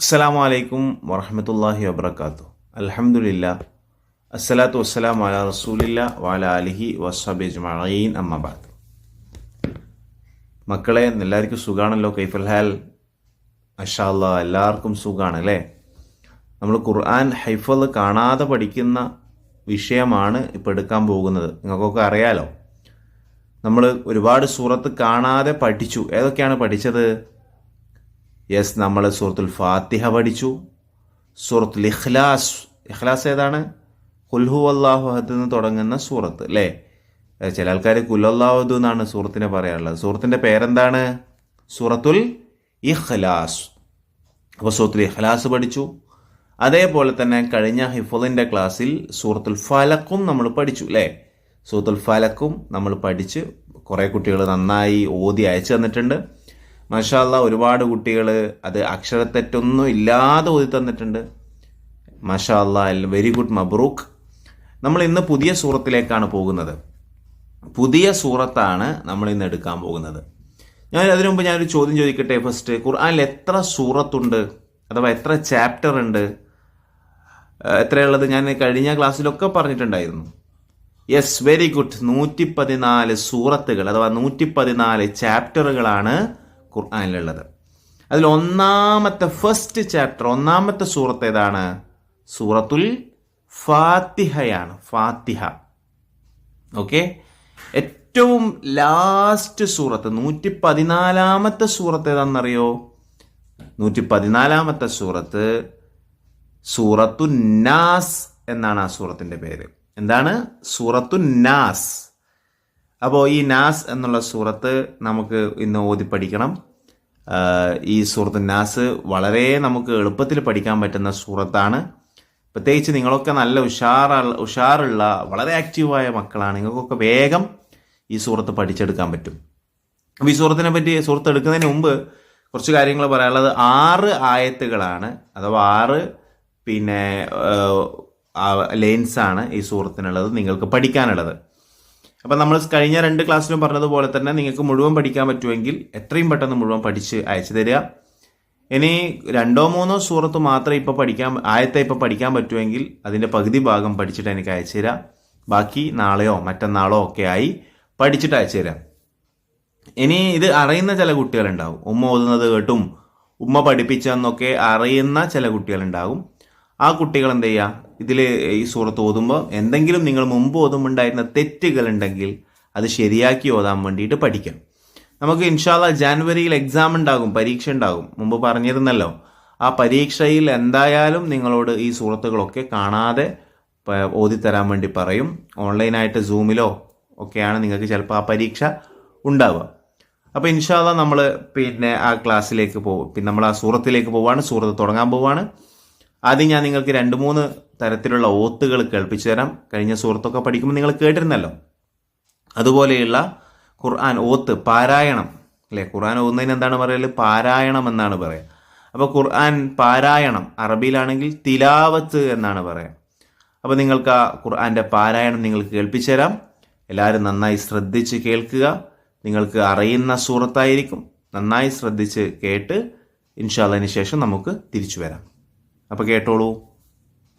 അസ്സലാമു അലൈക്കും വറഹമത്തല്ലാഹി വബർക്കാത്തു അൽഹംദുലില്ലാ. അസ്സലാത്തു വസ്സലാം അല റസൂലില്ല വാല അലിഹി അജ്മഈൻ. അമ്മബാദ് മക്കളെ എല്ലാവർക്കും സുഖാണല്ലോ? കൈഫൽ ഹാൽ? അഷാല്ല എല്ലാവർക്കും സുഖാണ് അല്ലേ? നമ്മൾ ഖുർആൻ ഹൈഫൽ കാണാതെ പഠിക്കുന്ന വിഷയമാണ് ഇപ്പോൾ എടുക്കാൻ പോകുന്നത്. നിങ്ങൾക്കൊക്കെ അറിയാലോ? നമ്മൾ ഒരുപാട് സൂറത്ത് കാണാതെ പഠിച്ചു. ഏതൊക്കെയാണ് പഠിച്ചത്? യെസ് നമ്മൾ സൂറത്തുൽ ഫാത്തിഹ പഠിച്ചു. സൂറത്തുൽ ഇഖ്ലാസ്. ഇഖ്ലാസ് ഏതാണ്? കുൽഹു അള്ളാഹുഹദ് എന്ന് തുടങ്ങുന്ന സൂറത്ത് അല്ലേ? ചില ആൾക്കാർ കുലല്ലാഹുദ് എന്നാണ് സൂറത്തിനെ പറയാറുള്ളത്. സൂറത്തിന്റെ പേരെന്താണ്? സൂറത്തുൽ ഇഖ്ലാസ്. അപ്പോൾ സൂറത്തുൽ ഇഖ്ലാസ് പഠിച്ചു. അതേപോലെ തന്നെ കഴിഞ്ഞ ഹിഫുദിന്റെ ക്ലാസ്സിൽ സൂറത്തുൽ ഫലക്കും നമ്മൾ പഠിച്ചു അല്ലേ? സൂറത്തുൽ ഫലക്കും നമ്മൾ പഠിച്ച് കുറേ കുട്ടികൾ നന്നായി ഓതി അയച്ചു തന്നിട്ടുണ്ട്. മാഷാല്ല ഒരുപാട് കുട്ടികൾ അത് അക്ഷരത്തെറ്റൊന്നും ഇല്ലാതെ ഓതി തന്നിട്ടുണ്ട്. മാഷാല്ല വെരി ഗുഡ് മബ്രൂക്ക്. നമ്മൾ ഇന്ന് പുതിയ സൂറത്തിലേക്കാണ് പോകുന്നത്. പുതിയ സൂറത്താണ് നമ്മൾ ഇന്ന് എടുക്കാൻ പോകുന്നത്. ഞാൻ അതിനു മുമ്പ് ഞാനൊരു ചോദ്യം ചോദിക്കട്ടെ ഫസ്റ്റ് ഖുർആനിൽ എത്ര സൂറത്തുണ്ട്? അഥവാ എത്ര ചാപ്റ്റർ ഉണ്ട് എത്രയുള്ളത്? ഞാൻ കഴിഞ്ഞ ക്ലാസ്സിലൊക്കെ പറഞ്ഞിട്ടുണ്ടായിരുന്നു. യെസ് വെരി ഗുഡ് നൂറ്റി പതിനാല് സൂറത്തുകൾ അഥവാ നൂറ്റി പതിനാല് ചാപ്റ്ററുകളാണ് ഖുർആനിലുള്ളത്. അതിൽ ഒന്നാമത്തെ ഫസ്റ്റ് ചാപ്റ്റർ ഒന്നാമത്തെ സൂറത്ത് ഏതാണ്? സൂറത്തുൽ ഫാത്തിഹയാണ്. ഫാത്തിഹ. ഓക്കെ ഏറ്റവും ലാസ്റ്റ് സൂറത്ത് നൂറ്റി പതിനാലാമത്തെ സൂറത്ത് ഏതാണെന്നറിയോ? നൂറ്റി പതിനാലാമത്തെ സൂറത്ത് സൂറത്തു നാസ് എന്നാണ് ആ സൂറത്തിന്റെ പേര്. എന്താണ്? സൂറത്തു നാസ്. അപ്പോൾ ഈ നാസ് എന്നുള്ള സൂറത്ത് നമുക്ക് ഇന്ന് ഓതി പഠിക്കണം ഈ സൂറത്ത് നാസ് വളരെ നമുക്ക് എളുപ്പത്തിൽ പഠിക്കാൻ പറ്റുന്ന സൂറത്താണ്. പ്രത്യേകിച്ച് നിങ്ങളൊക്കെ നല്ല ഉഷാറുള്ള ഉഷാറുള്ള വളരെ ആക്റ്റീവായ മക്കളാണ്. നിങ്ങൾക്കൊക്കെ വേഗം ഈ സൂറത്ത് പഠിച്ചെടുക്കാൻ പറ്റും. അപ്പോൾ ഈ സൂറത്തിനെ പറ്റി സൂറത്ത് എടുക്കുന്നതിന് മുമ്പ് കുറച്ച് കാര്യങ്ങൾ പറയാനുള്ളത് ആറ് ആയത്തുകളാണ്. അഥവാ ആറ് പിന്നെ ലെയിൻസാണ് ഈ സൂറത്തിനുള്ളത് നിങ്ങൾക്ക് പഠിക്കാനുള്ളത്. അപ്പം നമ്മൾ കഴിഞ്ഞ രണ്ട് ക്ലാസ്സിലും പറഞ്ഞതുപോലെ തന്നെ നിങ്ങൾക്ക് മുഴുവൻ പഠിക്കാൻ പറ്റുമെങ്കിൽ എത്രയും പെട്ടെന്ന് മുഴുവൻ പഠിച്ച് അയച്ചു തരിക. ഇനി രണ്ടോ മൂന്നോ സൂറത്ത് മാത്രം ഇപ്പോൾ പഠിക്കാൻ ആയത്തെ ഇപ്പോൾ പഠിക്കാൻ പറ്റുമെങ്കിൽ അതിന്റെ പകുതി ഭാഗം പഠിച്ചിട്ട് എനിക്ക് അയച്ചു തരാം. ബാക്കി നാളെയോ മറ്റന്നാളോ ഒക്കെ ആയി പഠിച്ചിട്ട് അയച്ചു തരാം. ഇനി ഇത് അറിയുന്ന ചില കുട്ടികളുണ്ടാവും. ഉമ്മ ഓതുന്നത് കേട്ടും ഉമ്മ പഠിപ്പിച്ചെന്നൊക്കെ അറിയുന്ന ചില കുട്ടികളുണ്ടാകും ആ കുട്ടികൾ എന്ത് ചെയ്യുക ഇതിൽ ഈ സൂറത്ത് ഓതുമ്പോൾ എന്തെങ്കിലും നിങ്ങൾ മുമ്പ് ഓതുമുണ്ടായിരുന്ന തെറ്റുകൾ ഉണ്ടെങ്കിൽ അത് ശരിയാക്കി ഓതാൻ വേണ്ടിയിട്ട് പഠിക്കാം നമുക്ക് ഇൻഷാല്ല ജാനുവരിയിൽ എക്സാം ഉണ്ടാകും പരീക്ഷ ഉണ്ടാകും. മുമ്പ് പറഞ്ഞിരുന്നല്ലോ. ആ പരീക്ഷയിൽ എന്തായാലും നിങ്ങളോട് ഈ സുഹൃത്തുക്കളൊക്കെ കാണാതെ ഓതിത്തരാൻ വേണ്ടി പറയും. ഓൺലൈനായിട്ട് സൂമിലോ ഒക്കെയാണ് നിങ്ങൾക്ക് ചിലപ്പോൾ ആ പരീക്ഷ ഉണ്ടാവുക. അപ്പോൾ ഇൻഷാല്ല നമ്മൾ പിന്നെ ആ ക്ലാസ്സിലേക്ക് പോകും പിന്നെ നമ്മൾ ആ സൂറത്തിലേക്ക് പോവാണ് സൂറത്ത് തുടങ്ങാൻ പോവാണ്. ആദ്യം ഞാൻ നിങ്ങൾക്ക് രണ്ട് മൂന്ന് തരത്തിലുള്ള ഓത്തുകൾ കേൾപ്പിച്ചു തരാം. കഴിഞ്ഞ സുഹൃത്തൊക്കെ പഠിക്കുമ്പോൾ നിങ്ങൾ കേട്ടിരുന്നല്ലോ. അതുപോലെയുള്ള ഖുർആൻ ഓത്ത് പാരായണം. അല്ലേ? ഖുർആൻ ഓതുന്നതിന് എന്താണ് പറയൽ? പാരായണം എന്നാണ് പറയുക അപ്പോൾ ഖുർആൻ പാരായണം അറബിയിലാണെങ്കിൽ തിലാവത്ത് എന്നാണ് പറയുക അപ്പോൾ നിങ്ങൾക്ക് ആ ഖുർആന്റെ പാരായണം നിങ്ങൾക്ക് കേൾപ്പിച്ചു തരാം. എല്ലാവരും നന്നായി ശ്രദ്ധിച്ച് കേൾക്കുക. നിങ്ങൾക്ക് അറിയുന്ന സൂറത്തായിരിക്കും. നന്നായി ശ്രദ്ധിച്ച് കേട്ട് ഇൻഷാല്ലതിന് ശേഷം നമുക്ക് തിരിച്ചു വരാം. അപ്പോൾ കേട്ടോളൂ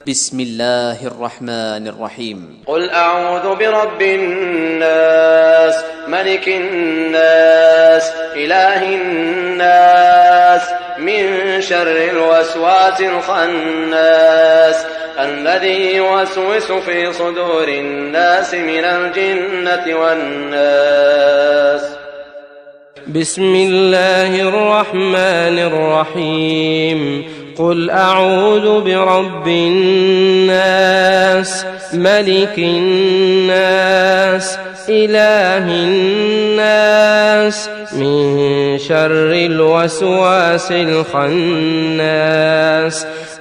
بسم الله الرحمن الرحيم قل أعوذ برب الناس ملك الناس إله الناس من شر الوسواس الخناس الذي يوسوس في صدور الناس من الجنة والناس بسم الله الرحمن الرحيم قل أعوذ برب الناس ملك الناس إله الناس من شر الوسواس الخناس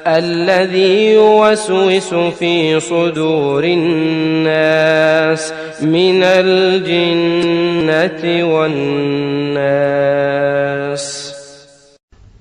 الذي يوسوس في صدور الناس من الجنة والناس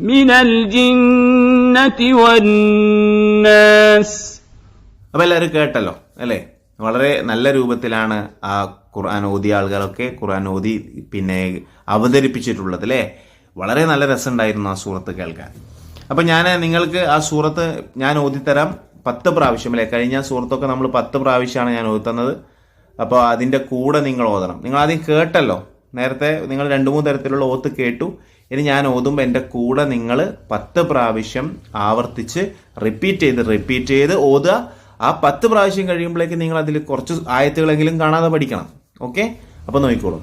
من الجنة والناس അപ്പോൾ എല്ലാവരും കേട്ടല്ലോ അല്ലേ വളരെ നല്ല രൂപത്തിലാണ് ആ ഖുർആൻ ഓതിയ ആളുകളൊക്കെ ഖുർആൻ ഓതി പിന്നെ അവതരിപ്പിച്ചിട്ടുള്ളത് അല്ലേ വളരെ നല്ല രസമുണ്ടായിരുന്നു ആ സൂറത്ത് കേൾക്കാൻ അപ്പം ഞാൻ നിങ്ങൾക്ക് ആ സൂറത്ത് ഞാൻ ഓതിത്തരാം പത്ത് പ്രാവശ്യം അല്ലേ കഴിഞ്ഞ സൂറത്തൊക്കെ നമ്മൾ പത്ത് പ്രാവശ്യമാണ് ഞാൻ ഓതുന്നത് അപ്പോൾ അതിൻ്റെ കൂടെ നിങ്ങൾ ഓതണം നിങ്ങൾ ആദ്യം കേട്ടല്ലോ നേരത്തെ നിങ്ങൾ രണ്ട് മൂന്ന് തരത്തിലുള്ള ഓത്ത് കേട്ടു ഇനി ഞാൻ ഓതുമ്പോൾ എന്റെ കൂടെ നിങ്ങൾ പത്ത് പ്രാവശ്യം ആവർത്തിച്ച് റിപ്പീറ്റ് ചെയ്ത് റിപ്പീറ്റ് ചെയ്ത് ഓതുക. ആ പത്ത് പ്രാവശ്യം കഴിയുമ്പോഴേക്ക് നിങ്ങൾ അതിൽ കുറച്ച് ആയത്തുകളെങ്കിലും കാണാതെ പഠിക്കണം. ഓക്കെ അപ്പോൾ നോക്കിക്കോളൂ.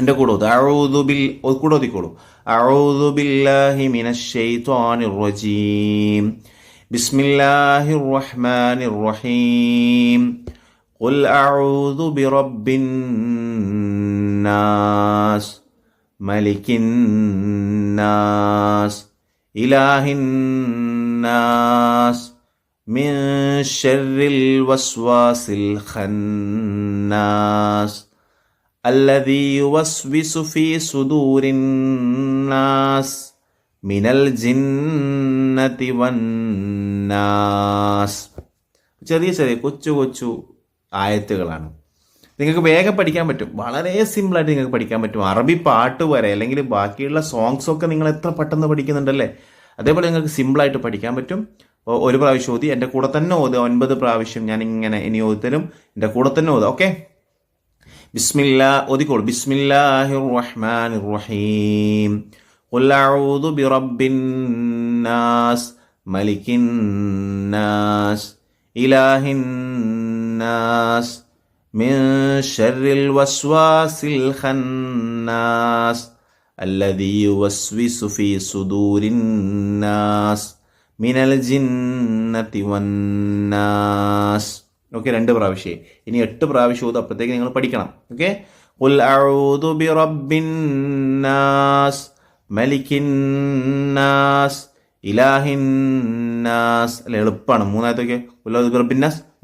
എന്റെ കൂടെ ഓതു അഴൂതു ബിൽ കൂടെ ഓതിക്കോളൂ. അഴൂതു ബില്ലാഹി മിനശ്ശൈത്വാനിർ റജീം. ബിസ്മില്ലാഹിർ റഹ്മാനിർ റഹീം ഖുൽ അഊദു ബിറബ്ബിൻ ملك الناس إله الناس من شر الوسواس الخناس الذي يوسوس في صدور الناس من الجنة والناس ചെറിയ ചെറിയ കൊച്ചു കൊച്ചു ആയത്തുകളാണ് നിങ്ങൾക്ക് വേഗം പഠിക്കാൻ പറ്റും. വളരെ സിമ്പിളായിട്ട് നിങ്ങൾക്ക് പഠിക്കാൻ പറ്റും. അറബി പാട്ട് വരെ അല്ലെങ്കിൽ ബാക്കിയുള്ള സോങ്സ് ഒക്കെ നിങ്ങൾ എത്ര പെട്ടെന്ന് പഠിക്കുന്നുണ്ടല്ലേ? അതേപോലെ നിങ്ങൾക്ക് സിമ്പിളായിട്ട് പഠിക്കാൻ പറ്റും. ഒരു പ്രാവശ്യം ഓതി എന്റെ കൂടെ തന്നെ ഓതുക ഒൻപത് പ്രാവശ്യം ഞാൻ ഇങ്ങനെ ഇനി ഓതിത്തരും. എന്റെ കൂടെ തന്നെ ഓതുക ഓക്കെ? ബിസ്മില്ലാ ഓതിക്കോളൂ. ബിസ്മില്ലാഹിറഹ്മാൻ റഹീം ملك الناس إله الناس من شر الوسواس الخناس الذي يوسوس في صدور الناس من الجنة والناس ഓക്കെ രണ്ട് പ്രാവശ്യം ഇനി എട്ട് പ്രാവശ്യം ഓതും അപ്പോഴത്തേക്ക് നിങ്ങൾ പഠിക്കണം ഓക്കെ قل أعوذ برب الناس ملك الناس إله الناس അല്ല എളുപ്പമാണ് മൂന്നാമത്തൊക്കെ قل أعوذ برب الناس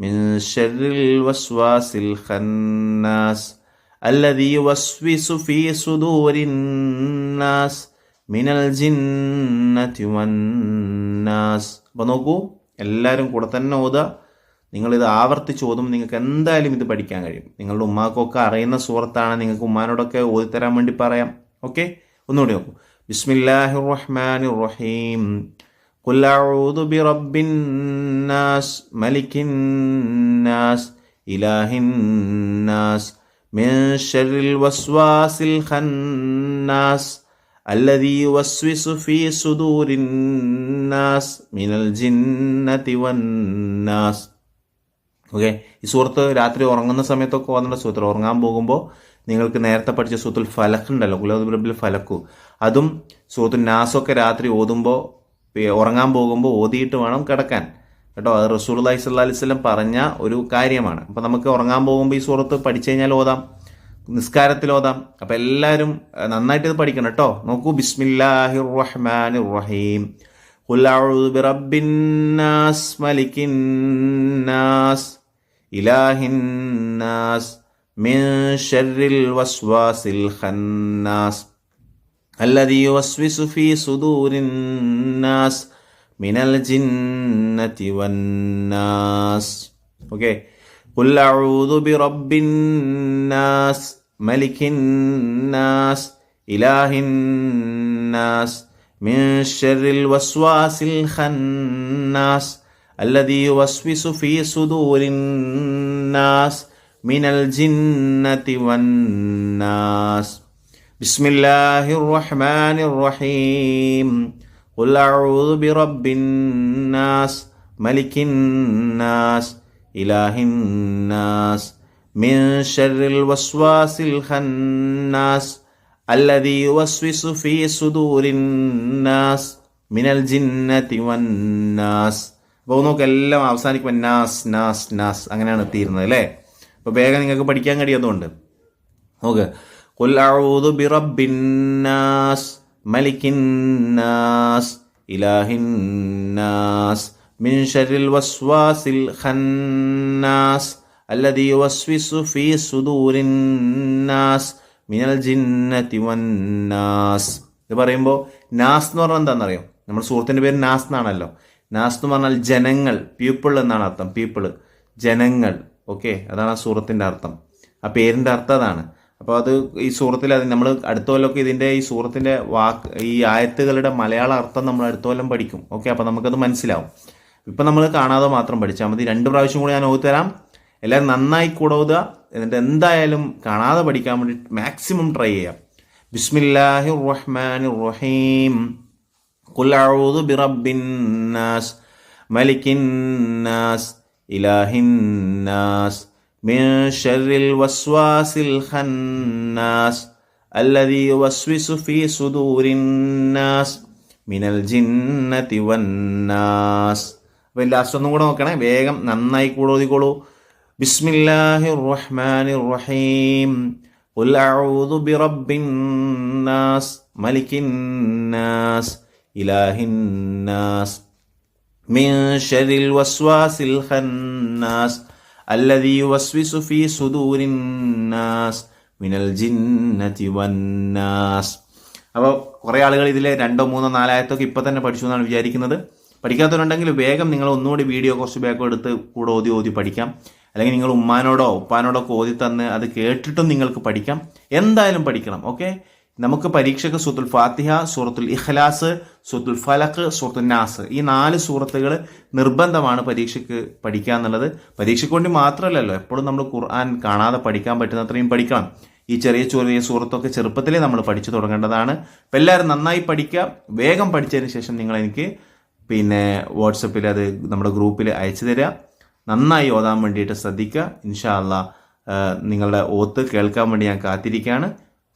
من شر الوسواس الخناس الذي يوسوس في صدور الناس من الجنة والناس അപ്പോൾ നോക്കൂ എല്ലാവരും കൂടെ തന്നെ ഓതുക നിങ്ങളിത് ആവർത്തിച്ച് ഓതുമ്പോൾ നിങ്ങൾക്ക് എന്തായാലും ഇത് പഠിക്കാൻ കഴിയും നിങ്ങളുടെ ഉമ്മാക്കൊക്കെ അറിയുന്ന സൂറത്താണ് നിങ്ങൾക്ക് ഉമ്മാനോടൊക്കെ ഓതിത്തരാൻ വേണ്ടി പറയാം ഓക്കെ ഒന്നുകൂടി നോക്കൂ ബിസ്മില്ലാഹി റഹ്മാൻ റഹീം قل أعوذ برب الناس ملك الناس إله الناس من شر الوسواس الخناس الذي يوسوس في صدور الناس من الجنة والناس ഓക്കെ ഈ സൂറത്ത് രാത്രി ഉറങ്ങുന്ന സമയത്തൊക്കെ ഓതേണ്ട സൂത്രം ഉറങ്ങാൻ പോകുമ്പോൾ നിങ്ങൾക്ക് നേരത്തെ പഠിച്ച സൂത്തുൽ ഫലഖ് ഉണ്ടല്ലോ കുലബിൽ ഫലക്കു അതും സൂത്തുൽ നാസൊക്കെ രാത്രി ഓതുമ്പോൾ ഉറങ്ങാൻ പോകുമ്പോൾ ഓതിയിട്ട് വേണം കിടക്കാൻ. കേട്ടോ അത് റസൂലി സ്വല്ലാസ്ലം പറഞ്ഞ ഒരു കാര്യമാണ്. അപ്പോൾ നമുക്ക് ഉറങ്ങാൻ പോകുമ്പോൾ ഈ സൂറത്ത് പഠിച്ചു കഴിഞ്ഞാൽ ഓതാം നിസ്കാരത്തിൽ ഓതാം. അപ്പോൾ എല്ലാവരും നന്നായിട്ട് ഇത് പഠിക്കണം കേട്ടോ. നോക്കൂ ബിസ്മില്ലാഹിർ റഹ്മാൻ റഹീം ബിറബ്ബിന്നാസ് മലിക്കിന്നാസ് ഇലാഹിന്നാസ് മിൻ ഷർറിൽ വസ്വാസിൽ ഖന്നാസ്. الناس من شر الوسواس الخناس الذي يوسوس في صدور الناس من الجنة والناس اوكي قل أعوذ برب الناس ملك الناس إله الناس من شر الوسواس الخناس الذي يوسوس في صدور الناس من الجنة والناس بسم الله الرحمن الرحيم قل أعوذ برب الناس മലിക്കിന്നാസ് ഇലാഹിന്നാസ് മിൻ ഷർറിൽ വസ്വാസിൽ ഖന്നാസ് الذي يوسوس في صدور الناس من الجنة والناس അപ്പോൾ നോക്ക് എല്ലാം അവസാനിക്കുമ്പോൾ നാസ് നാസ് നാസ് അങ്ങനെയാണ് എത്തിയിരുന്നത് അല്ലേ അപ്പോൾ വേഗം നിങ്ങൾക്ക് പഠിക്കാൻ കഴിയുന്നതുകൊണ്ട് നോക്ക് قل أعوذ برب الناس ملك الناس إله الناس من شر الوسواس الخناس الذي يوسوس في صدور الناس മിനൽ ജിന്നത്തി വന്നാസ് ഇത് പറയുമ്പോൾ നാസ് എന്ന് പറഞ്ഞാൽ എന്താണെന്നറിയോ നമ്മുടെ സുഹൃത്തിൻ്റെ പേര് നാസ് എന്നാണല്ലോ നാസ് എന്ന് പറഞ്ഞാൽ ജനങ്ങൾ പീപ്പിൾ എന്നാണ് അർത്ഥം പീപ്പിൾ ജനങ്ങൾ ഓക്കെ അതാണ് ആ സൂറത്തിൻ്റെ അർത്ഥം ആ പേരിൻ്റെ അർത്ഥം അതാണ് അപ്പോൾ അത് ഈ സൂറത്തിൽ അത് നമ്മൾ അടുത്ത കൊല്ലമൊക്കെ ഇതിന്റെ ഈ സൂറത്തിന്റെ വാക്ക് ഈ ആയത്തുകളുടെ മലയാള അർത്ഥം നമ്മൾ അടുത്ത കൊല്ലം പഠിക്കും. ഓക്കെ അപ്പോൾ നമുക്കത് മനസ്സിലാവും. ഇപ്പം നമ്മൾ കാണാതെ മാത്രം പഠിച്ചാൽ മതി. രണ്ട് പ്രാവശ്യം കൂടി ഞാൻ ഓതി തരാം. എല്ലാവരും നന്നായി കൂടെ എന്നിട്ട് എന്തായാലും കാണാതെ പഠിക്കാൻ വേണ്ടി മാക്സിമം ട്രൈ ചെയ്യാം. ബിസ്മില്ലാഹി റഹ്മാൻ റഹീം കുലാവൂത് ബിറബിന്നാസ് മലിക്കിന്നാസ് ഇലാഹിന്നാസ് ملك الناس إله الناس من شر الوسواس الخناس الذي يوسوس في صدور الناس من الجنة والناس അപ്പോൾ ലാസ്റ്റ് ഒന്നും കൂടെ നോക്കണേ വേഗം നന്നായി കൂടെ ഓതിക്കോളൂ ബിസ്മില്ലാഹി റഹ്മാൻ റഹീം قل أعوذ برب الناس ملك الناس إله الناس من شر الوسواس الخناس അല്ലദീ വസ്വിസു ഫീ സുദൂരിന്നാസ് മിനൽ ജിന്നതി വന്നാസ് അപ്പോൾ കുറേ ആളുകൾ ഇതിലെ രണ്ടോ മൂന്നോ നാലായത്തൊക്കെ ഇപ്പം തന്നെ പഠിച്ചു എന്നാണ് വിചാരിക്കുന്നത്. പഠിക്കാത്തവരുണ്ടെങ്കിൽ വേഗം നിങ്ങൾ ഒന്നുകൂടി വീഡിയോ കുറച്ച് ബാക്കോ എടുത്ത് കൂടെ ഓതി ഓതി പഠിക്കാം. അല്ലെങ്കിൽ നിങ്ങൾ ഉമ്മാനോടോ ഉപ്പാനോടോ ഒക്കെ ഓതി തന്ന് അത് കേട്ടിട്ടും നിങ്ങൾക്ക് പഠിക്കാം. എന്തായാലും പഠിക്കണം ഓക്കെ നമുക്ക് പരീക്ഷയ്ക്ക് സൂറത്തുൽ ഫാത്തിഹ സൂറത്തുൽ ഇഖ്ലാസ് സൂറത്തുൽ ഫലഖ് സൂറത്തുൽ നാസ്. ഈ നാല് സൂറത്തുകൾ നിർബന്ധമാണ് പരീക്ഷയ്ക്ക് പഠിക്കുക എന്നുള്ളത്. പരീക്ഷയ്ക്ക് വേണ്ടി മാത്രമല്ലല്ലോ എപ്പോഴും നമ്മൾ ഖുർആൻ കാണാതെ പഠിക്കാൻ പറ്റുന്നത്രയും പഠിക്കണം. ഈ ചെറിയ ചെറിയ സൂറത്തൊക്കെ ചെറുപ്പത്തിലേ നമ്മൾ പഠിച്ചു തുടങ്ങേണ്ടതാണ്. അപ്പം എല്ലാവരും നന്നായി പഠിക്കുക. വേഗം പഠിച്ചതിന് ശേഷം നിങ്ങൾ എനിക്ക് പിന്നെ വാട്സപ്പിൽ അത് നമ്മുടെ ഗ്രൂപ്പിൽ അയച്ചു തരിക. നന്നായി ഓതാൻ വേണ്ടിയിട്ട് ശ്രദ്ധിക്കുക. ഇൻഷാ നിങ്ങളുടെ ഓത്ത് കേൾക്കാൻ വേണ്ടി ഞാൻ കാത്തിരിക്കുകയാണ്.